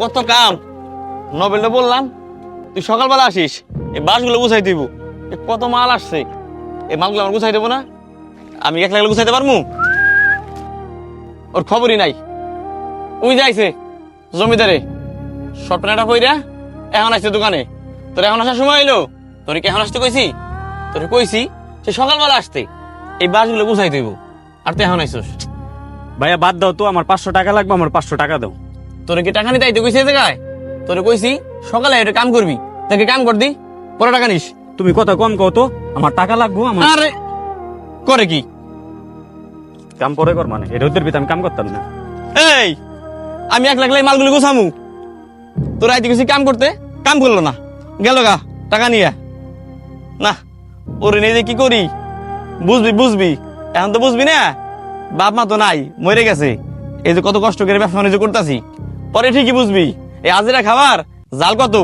কত কাম। নবেলটা বললাম, তুই সকালবেলা আসিস, এই বাসগুলো গুছাই দিব। কত মাল আসছে। এই মালগুলো আমার গুছাই দেবো না। আমি একলা একলা গুছাইতে পারব ওর খবরই নাই। ওই যাইছে জমিদারে। স্বপ্নটা কইরা এখন আসছে দোকানে। তোর এখন আসার সময় এলো তোর কি এখন আসতে কইছি? তোর কইছি সে সকালবেলা আসতে। এই বাসগুলো গুছাই দিব। আর তুই এখন আইসস। ভাইয়া বাদ দাও তো, আমার পাঁচশো টাকা লাগবে, আমার পাঁচশো টাকা দাও। তোরে কি টাকা নিতে আইতে কইছি জায়গায়? তোরে কইছি সকালে এটা কাম করবি তাকে কাম কর দি পরে টাকা নিস। তুমি কত কম কও তো আমার টাকা লাগবো আমার আরে করে কি? কাম পরে কর মানে এটা রোদের ভিতরে আমি কাম করতাম না। এই আমি এক লাখ লাই মালগুলো গুছামু। তোর আইতে গেছি কাম করতে কাম করল না। গেল গা টাকা নিয়ে না ওরে যে কি করি? বুঝবি বুঝবি। এখন তো বুঝবি না? বাপ মা তো নাই মরে গেছে। এই যে কত কষ্ট করে ব্যবসা বাণিজ্য করতেছি। পরে ঠিকই বুঝবি। এই আজিরা খাবার জাল কত?